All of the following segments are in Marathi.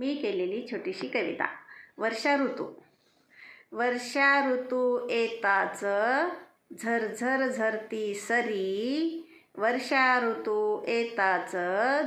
मी केलेली छोटीशी कविता. वर्षा ऋतू. वर्षा ऋतू येताच झरझर झरती सरी. वर्षा ऋतू येताच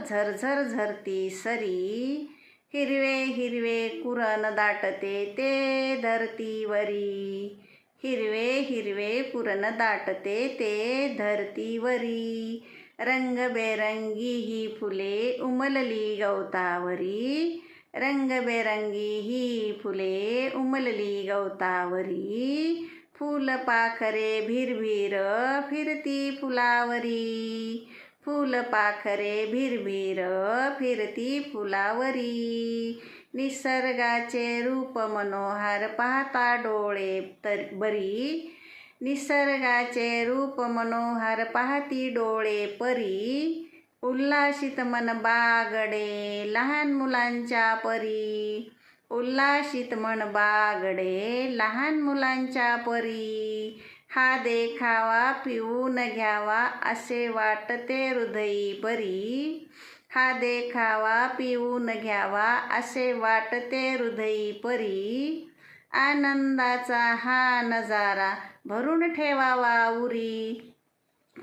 झरझर झरती सरी. हिरवे हिरवे कुरण दाटते ते धरतीवरी. हिरवे हिरवे पुरण दाटते ते धरतीवरी. रंगबेरंगी ही फुले उमलली गवतावरी. रंगबेरंगी ही फुले उमलली गवतावरी. फुलपाखरे भिरभिर फिरती फुलावरी. फुलपाखरे भिरभिर फिरती फुलावरी. निसर्गाचे रूप मनोहार पाहता डोळे तर बरी. निसर्गाचे रूप मनोहार पाहती डोळे परी. उल्लासित मन बागडे लहान मुलांच्या परी. उल्लासित मन बागडे लहान मुलांच्या परी. हा देखावा पिऊन घ्यावा असे वाटते हृदयी परी. हा देखावा पिऊन घ्यावा असे वाटते हृदयी परी. आनंदाचा हा नजारा भरून ठेवावा उरी.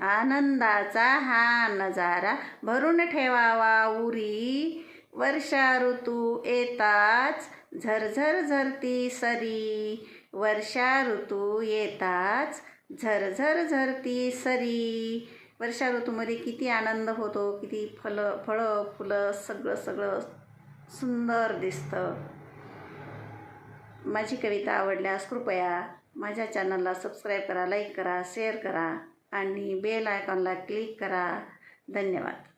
आनंदाचा हा नजारा भरून ठेवावा उरी. वर्षा ऋतू येताच झरझर झरती सरी. वर्षा ऋतू येताच झरझर झरती सरी. वर्षा ऋतूमध्ये किती आनंद होतो किती फलं फळं फुलं सगळं सगळं सुंदर दिसतं. माझी कविता आवडल्यास कृपया माझ्या चॅनलला सबस्क्राईब करा लाईक करा शेअर करा. आणि बेल आयकॉनला क्लिक करा. धन्यवाद.